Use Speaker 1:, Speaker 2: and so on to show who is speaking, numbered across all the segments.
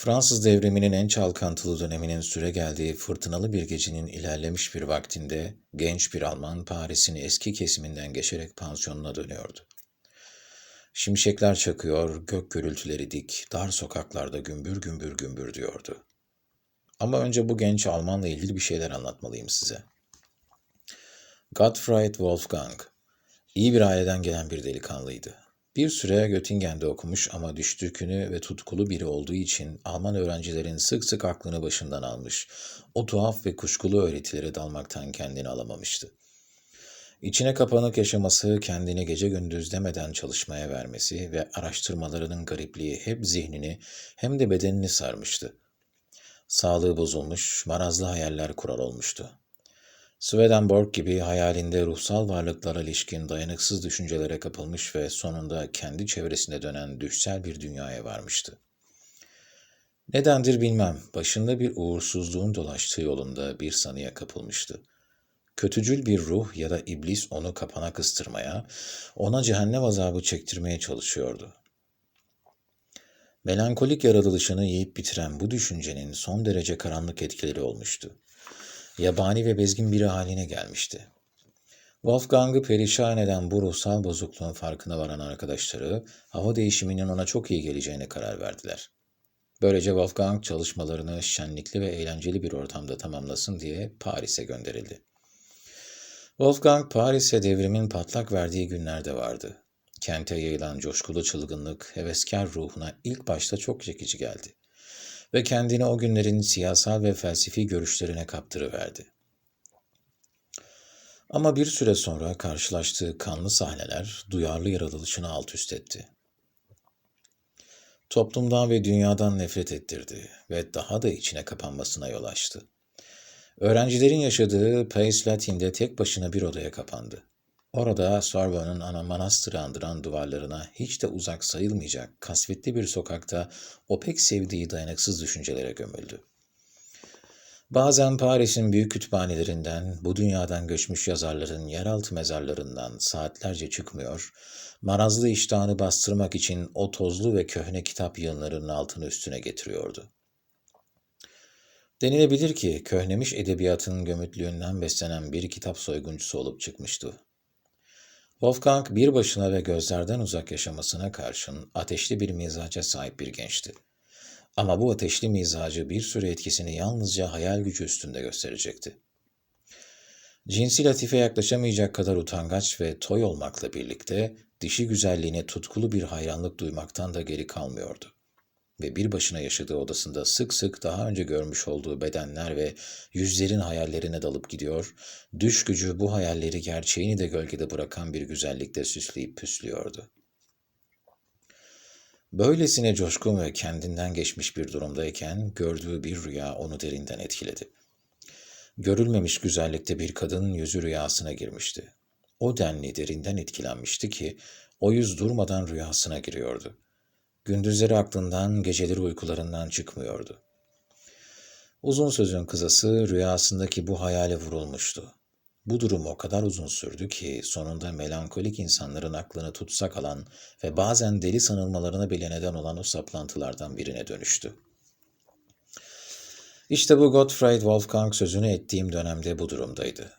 Speaker 1: Fransız devriminin en çalkantılı döneminin süre geldiği fırtınalı bir gecenin ilerlemiş bir vaktinde genç bir Alman Paris'in eski kesiminden geçerek pansiyonuna dönüyordu. Şimşekler çakıyor, gök gürültüleri dik, dar sokaklarda gümbür gümbür gümbür diyordu. Ama önce bu genç Almanla ilgili bir şeyler anlatmalıyım size. Gottfried Wolfgang, iyi bir aileden gelen bir delikanlıydı. Bir süre Göttingen'de okumuş ama düştükünü ve tutkulu biri olduğu için Alman öğrencilerin sık sık aklını başından almış, o tuhaf ve kuşkulu öğretilere dalmaktan kendini alamamıştı. İçine kapanık yaşaması, kendini gece gündüz demeden çalışmaya vermesi ve araştırmalarının garipliği hep zihnini hem de bedenini sarmıştı. Sağlığı bozulmuş, marazlı hayaller kurar olmuştu. Swedenborg gibi hayalinde ruhsal varlıklara ilişkin dayanıksız düşüncelere kapılmış ve sonunda kendi çevresinde dönen düşsel bir dünyaya varmıştı. Nedendir bilmem, başında bir uğursuzluğun dolaştığı yolunda bir sanıya kapılmıştı. Kötücül bir ruh ya da iblis onu kapana kıstırmaya, ona cehennem azabı çektirmeye çalışıyordu. Melankolik yaratılışını yiyip bitiren bu düşüncenin son derece karanlık etkileri olmuştu yabani ve bezgin biri haline gelmişti. Wolfgang'ı perişan eden bu ruhsal bozukluğun farkına varan arkadaşları hava değişiminin ona çok iyi geleceğine karar verdiler. Böylece Wolfgang çalışmalarını şenlikli ve eğlenceli bir ortamda tamamlasın diye Paris'e gönderildi. Wolfgang Paris'e devrimin patlak verdiği günlerde vardı. Kente yayılan coşkulu çılgınlık, heveskar ruhuna ilk başta çok çekici geldi ve kendini o günlerin siyasal ve felsefi görüşlerine kaptırıverdi. Ama bir süre sonra karşılaştığı kanlı sahneler duyarlı yaratılışını alt üst etti. Toplumdan ve dünyadan nefret ettirdi ve daha da içine kapanmasına yol açtı. Öğrencilerin yaşadığı Paris Latin'de tek başına bir odaya kapandı. Orada Sorbonne'un ana manastırı andıran duvarlarına hiç de uzak sayılmayacak kasvetli bir sokakta o pek sevdiği dayanıksız düşüncelere gömüldü. Bazen Paris'in büyük kütüphanelerinden, bu dünyadan göçmüş yazarların yeraltı mezarlarından saatlerce çıkmıyor, marazlı iştahını bastırmak için o tozlu ve köhne kitap yığınlarının altını üstüne getiriyordu. Denilebilir ki köhnemiş edebiyatın gömütlüğünden beslenen bir kitap soyguncusu olup çıkmıştı. Wolfgang bir başına ve gözlerden uzak yaşamasına karşın ateşli bir mizaca sahip bir gençti. Ama bu ateşli mizacı bir süre etkisini yalnızca hayal gücü üstünde gösterecekti. Cinsi latife yaklaşamayacak kadar utangaç ve toy olmakla birlikte dişi güzelliğine tutkulu bir hayranlık duymaktan da geri kalmıyordu ve bir başına yaşadığı odasında sık sık daha önce görmüş olduğu bedenler ve yüzlerin hayallerine dalıp gidiyor, düş gücü bu hayalleri gerçeğini de gölgede bırakan bir güzellikle süsleyip püslüyordu. Böylesine coşkun ve kendinden geçmiş bir durumdayken gördüğü bir rüya onu derinden etkiledi. Görülmemiş güzellikte bir kadının yüzü rüyasına girmişti. O denli derinden etkilenmişti ki o yüz durmadan rüyasına giriyordu.'' Gündüzleri aklından, geceleri uykularından çıkmıyordu. Uzun sözün kızası rüyasındaki bu hayale vurulmuştu. Bu durum o kadar uzun sürdü ki sonunda melankolik insanların aklını tutsak alan ve bazen deli sanılmalarına bile neden olan o saplantılardan birine dönüştü. İşte bu Gottfried Wolfgang sözünü ettiğim dönemde bu durumdaydı.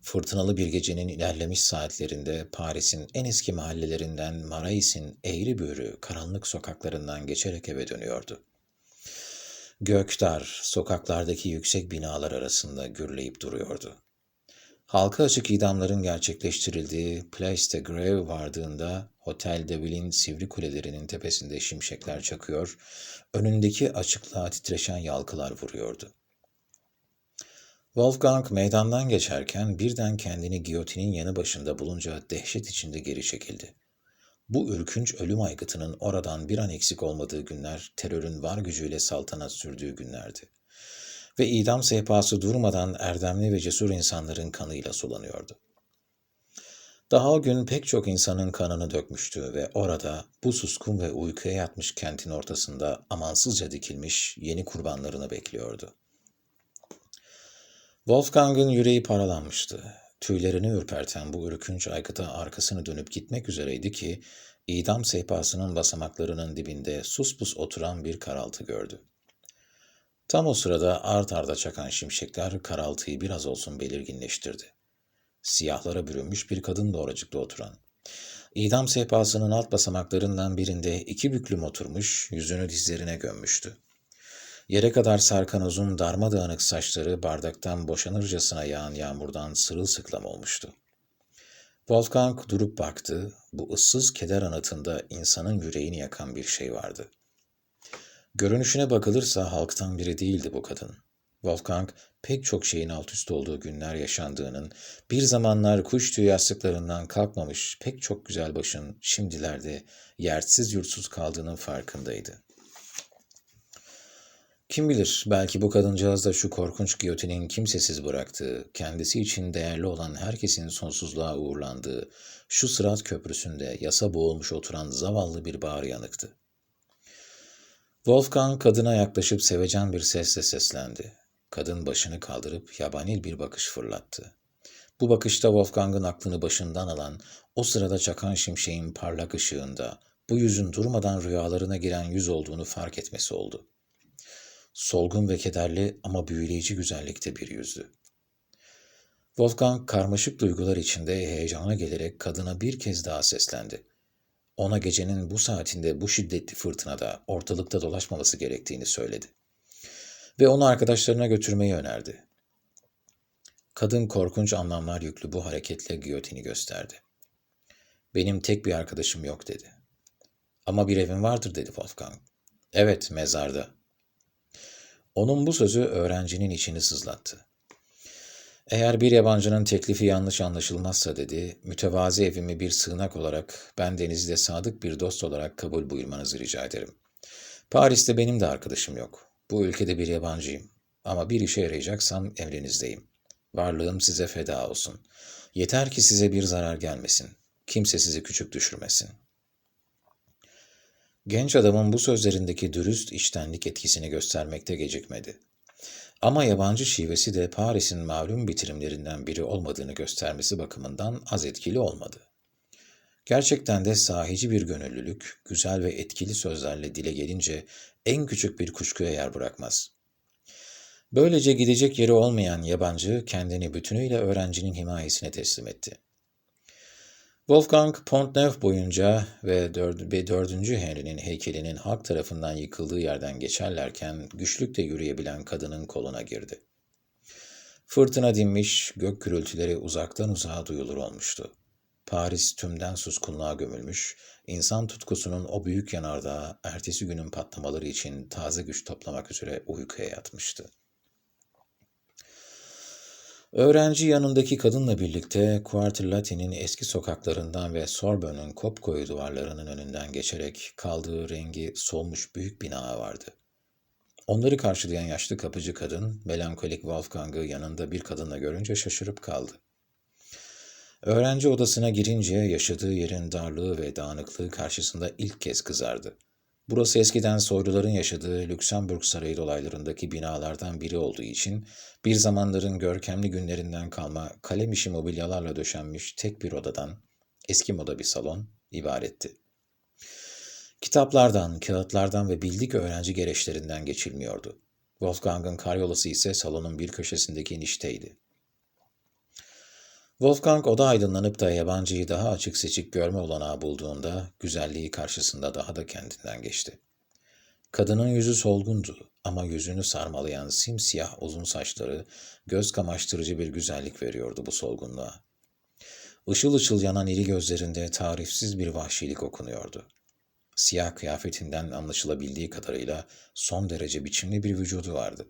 Speaker 1: Fırtınalı bir gecenin ilerlemiş saatlerinde Paris'in en eski mahallelerinden Marais'in eğri büğrü karanlık sokaklarından geçerek eve dönüyordu. Gökdar, sokaklardaki yüksek binalar arasında gürleyip duruyordu. Halka açık idamların gerçekleştirildiği Place de Grève vardığında Hotel de Ville'in sivri kulelerinin tepesinde şimşekler çakıyor, önündeki açıklığa titreşen yalkılar vuruyordu. Wolfgang meydandan geçerken birden kendini giyotinin yanı başında bulunca dehşet içinde geri çekildi. Bu ürkünç ölüm aygıtının oradan bir an eksik olmadığı günler terörün var gücüyle saltanat sürdüğü günlerdi. Ve idam sehpası durmadan erdemli ve cesur insanların kanıyla sulanıyordu. Daha o gün pek çok insanın kanını dökmüştü ve orada bu suskun ve uykuya yatmış kentin ortasında amansızca dikilmiş yeni kurbanlarını bekliyordu. Wolfgang'ın yüreği paralanmıştı. Tüylerini ürperten bu ürkünç aygıta arkasını dönüp gitmek üzereydi ki, idam sehpasının basamaklarının dibinde sus pus oturan bir karaltı gördü. Tam o sırada art arda çakan şimşekler karaltıyı biraz olsun belirginleştirdi. Siyahlara bürünmüş bir kadın da oturan. İdam sehpasının alt basamaklarından birinde iki büklüm oturmuş, yüzünü dizlerine gömmüştü. Yere kadar sarkan uzun darmadağınık saçları bardaktan boşanırcasına yağan yağmurdan sırılsıklam olmuştu. Wolfgang durup baktı. Bu ıssız keder anıtında insanın yüreğini yakan bir şey vardı. Görünüşüne bakılırsa halktan biri değildi bu kadın. Wolfgang pek çok şeyin alt üst olduğu günler yaşandığının, bir zamanlar kuş tüyü yastıklarından kalkmamış pek çok güzel başın şimdilerde yersiz yurtsuz kaldığının farkındaydı. Kim bilir belki bu kadıncağız da şu korkunç giyotinin kimsesiz bıraktığı, kendisi için değerli olan herkesin sonsuzluğa uğurlandığı, şu sırat köprüsünde yasa boğulmuş oturan zavallı bir bağıryanıktı. Wolfgang kadına yaklaşıp sevecen bir sesle seslendi. Kadın başını kaldırıp yabanil bir bakış fırlattı. Bu bakışta Wolfgang'ın aklını başından alan, o sırada çakan şimşeğin parlak ışığında, bu yüzün durmadan rüyalarına giren yüz olduğunu fark etmesi oldu. Solgun ve kederli ama büyüleyici güzellikte bir yüzdü. Wolfgang karmaşık duygular içinde heyecana gelerek kadına bir kez daha seslendi. Ona gecenin bu saatinde bu şiddetli fırtınada ortalıkta dolaşmaması gerektiğini söyledi. Ve onu arkadaşlarına götürmeyi önerdi. Kadın korkunç anlamlar yüklü bu hareketle giyotini gösterdi. Benim tek bir arkadaşım yok dedi. Ama bir evim vardır dedi Wolfgang. Evet, mezarda. Onun bu sözü öğrencinin içini sızlattı. Eğer bir yabancının teklifi yanlış anlaşılmazsa dedi, mütevazi evimi bir sığınak olarak ben denizde sadık bir dost olarak kabul buyurmanızı rica ederim. Paris'te benim de arkadaşım yok. Bu ülkede bir yabancıyım. Ama bir işe yarayacaksam emrinizdeyim. Varlığım size feda olsun. Yeter ki size bir zarar gelmesin. Kimse sizi küçük düşürmesin. Genç adamın bu sözlerindeki dürüst içtenlik etkisini göstermekte gecikmedi. Ama yabancı şivesi de Paris'in malum bitirimlerinden biri olmadığını göstermesi bakımından az etkili olmadı. Gerçekten de sahici bir gönüllülük, güzel ve etkili sözlerle dile gelince en küçük bir kuşkuya yer bırakmaz. Böylece gidecek yeri olmayan yabancı kendini bütünüyle öğrencinin himayesine teslim etti. Wolfgang Pont-Neuf boyunca ve 4. ve 4. Henry'nin heykelinin halk tarafından yıkıldığı yerden geçerlerken güçlükle yürüyebilen kadının koluna girdi. Fırtına dinmiş, gök gürültüleri uzaktan uzağa duyulur olmuştu. Paris tümden suskunluğa gömülmüş, insan tutkusunun o büyük yanardağı ertesi günün patlamaları için taze güç toplamak üzere uykuya yatmıştı. Öğrenci yanındaki kadınla birlikte Quartier eski sokaklarından ve Sorbonne'un kopkoyu duvarlarının önünden geçerek kaldığı rengi solmuş büyük bina vardı. Onları karşılayan yaşlı kapıcı kadın, melankolik Wolfgang'ı yanında bir kadınla görünce şaşırıp kaldı. Öğrenci odasına girince yaşadığı yerin darlığı ve dağınıklığı karşısında ilk kez kızardı. Burası eskiden soyluların yaşadığı Lüksemburg Sarayı dolaylarındaki binalardan biri olduğu için bir zamanların görkemli günlerinden kalma kalem işi mobilyalarla döşenmiş tek bir odadan, eski moda bir salon ibaretti. Kitaplardan, kağıtlardan ve bildik öğrenci gereçlerinden geçilmiyordu. Wolfgang'ın karyolası ise salonun bir köşesindeki nişteydi. Wolfgang oda aydınlanıp da yabancıyı daha açık seçik görme olanağı bulduğunda güzelliği karşısında daha da kendinden geçti. Kadının yüzü solgundu ama yüzünü sarmalayan simsiyah uzun saçları göz kamaştırıcı bir güzellik veriyordu bu solgunluğa. Işıl ışıl yanan iri gözlerinde tarifsiz bir vahşilik okunuyordu. Siyah kıyafetinden anlaşılabildiği kadarıyla son derece biçimli bir vücudu vardı.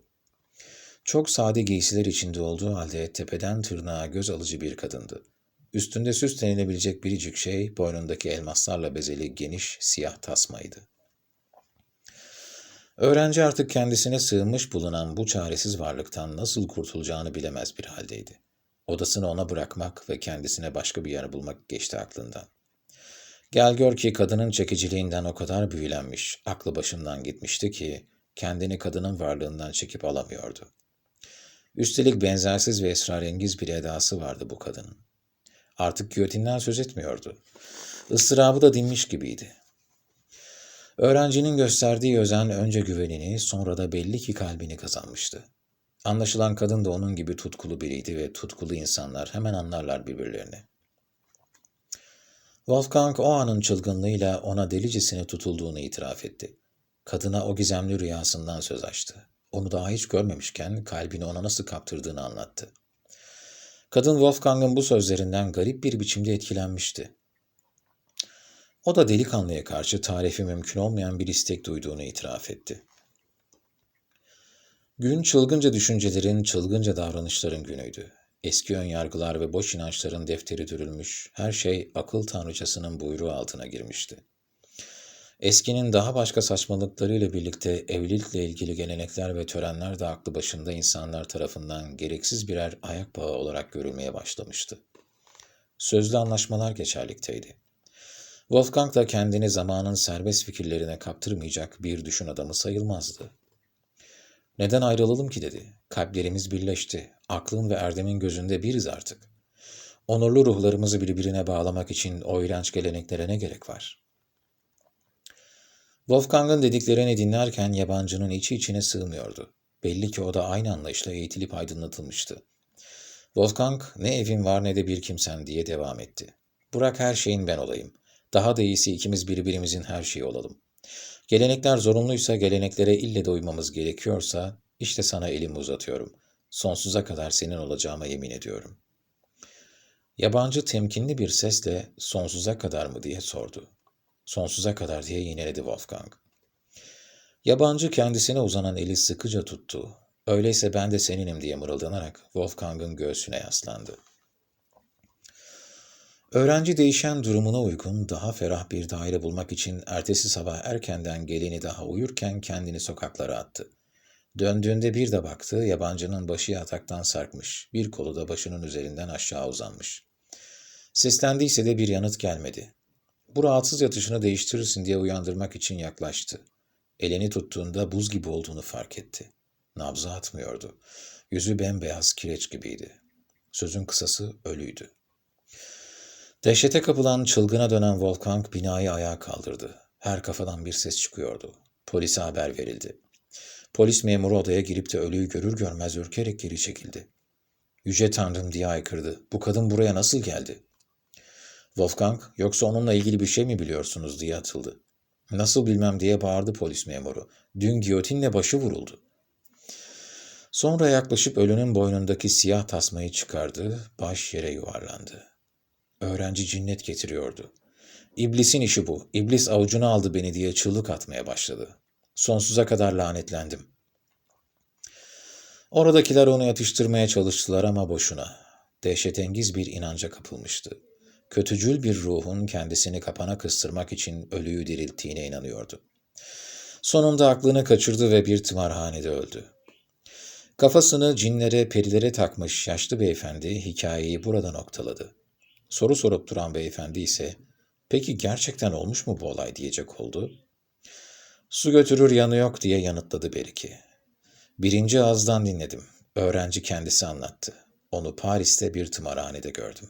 Speaker 1: Çok sade giysiler içinde olduğu halde tepeden tırnağa göz alıcı bir kadındı. Üstünde süs denilebilecek biricik şey boynundaki elmaslarla bezeli geniş siyah tasmaydı. Öğrenci artık kendisine sığınmış bulunan bu çaresiz varlıktan nasıl kurtulacağını bilemez bir haldeydi. Odasını ona bırakmak ve kendisine başka bir yer bulmak geçti aklından. Gel gör ki kadının çekiciliğinden o kadar büyülenmiş, aklı başından gitmişti ki kendini kadının varlığından çekip alamıyordu. Üstelik benzersiz ve esrarengiz bir edası vardı bu kadının. Artık giyotinden söz etmiyordu. Istırabı da dinmiş gibiydi. Öğrencinin gösterdiği özen önce güvenini, sonra da belli ki kalbini kazanmıştı. Anlaşılan kadın da onun gibi tutkulu biriydi ve tutkulu insanlar hemen anlarlar birbirlerini. Wolfgang o anın çılgınlığıyla ona delicesine tutulduğunu itiraf etti. Kadına o gizemli rüyasından söz açtı. Onu daha hiç görmemişken kalbini ona nasıl kaptırdığını anlattı. Kadın Wolfgang'ın bu sözlerinden garip bir biçimde etkilenmişti. O da delikanlıya karşı tarifi mümkün olmayan bir istek duyduğunu itiraf etti. Gün çılgınca düşüncelerin, çılgınca davranışların günüydü. Eski önyargılar ve boş inançların defteri dürülmüş, her şey akıl tanrıçasının buyruğu altına girmişti. Eskinin daha başka saçmalıklarıyla birlikte evlilikle ilgili gelenekler ve törenler de aklı başında insanlar tarafından gereksiz birer ayak bağı olarak görülmeye başlamıştı. Sözlü anlaşmalar geçerlikteydi. Wolfgang da kendini zamanın serbest fikirlerine kaptırmayacak bir düşün adamı sayılmazdı. Neden ayrılalım ki dedi. Kalplerimiz birleşti. Aklın ve Erdem'in gözünde biriz artık. Onurlu ruhlarımızı birbirine bağlamak için o iğrenç geleneklere ne gerek var? Wolfgang'ın dediklerini dinlerken yabancının içi içine sığmıyordu. Belli ki o da aynı anlayışla eğitilip aydınlatılmıştı. Wolfgang ne evin var ne de bir kimsen diye devam etti. Bırak her şeyin ben olayım. Daha da iyisi ikimiz birbirimizin her şeyi olalım. Gelenekler zorunluysa, geleneklere ille de uymamız gerekiyorsa, işte sana elimi uzatıyorum. Sonsuza kadar senin olacağıma yemin ediyorum. Yabancı temkinli bir sesle sonsuza kadar mı diye sordu. Sonsuza kadar diye yineledi Wolfgang. Yabancı kendisine uzanan eli sıkıca tuttu. Öyleyse ben de seninim diye mırıldanarak Wolfgang'ın göğsüne yaslandı. Öğrenci değişen durumuna uygun daha ferah bir daire bulmak için ertesi sabah erkenden geleni daha uyurken kendini sokaklara attı. Döndüğünde bir de baktı, yabancının başı yataktan sarkmış, bir kolu da başının üzerinden aşağı uzanmış. Seslendiyse de bir yanıt gelmedi. Bu rahatsız yatışını değiştirirsin diye uyandırmak için yaklaştı. Elini tuttuğunda buz gibi olduğunu fark etti. Nabzı atmıyordu. Yüzü bembeyaz kireç gibiydi. Sözün kısası ölüydü. Dehşete kapılan çılgına dönen Wolfgang binayı ayağa kaldırdı. Her kafadan bir ses çıkıyordu. Polise haber verildi. Polis memuru odaya girip de ölüyü görür görmez ürkerek geri çekildi. Yüce Tanrım diye aykırdı. Bu kadın buraya nasıl geldi? Wolfgang, yoksa onunla ilgili bir şey mi biliyorsunuz diye atıldı. Nasıl bilmem diye bağırdı polis memuru. Dün giyotinle başı vuruldu. Sonra yaklaşıp ölünün boynundaki siyah tasmayı çıkardı, baş yere yuvarlandı. Öğrenci cinnet getiriyordu. İblisin işi bu. İblis avucuna aldı beni diye çığlık atmaya başladı. Sonsuza kadar lanetlendim. Oradakiler onu yatıştırmaya çalıştılar ama boşuna. Dehşetengiz bir inanca kapılmıştı. Kötücül bir ruhun kendisini kapana kıstırmak için ölüyü dirilttiğine inanıyordu. Sonunda aklını kaçırdı ve bir tımarhanede öldü. Kafasını cinlere, perilere takmış yaşlı beyefendi hikayeyi burada noktaladı. Soru sorup duran beyefendi ise peki gerçekten olmuş mu bu olay diyecek oldu. Su götürür yanı yok diye yanıtladı Beriki. Birinci ağızdan dinledim. Öğrenci kendisi anlattı. Onu Paris'te bir tımarhanede gördüm.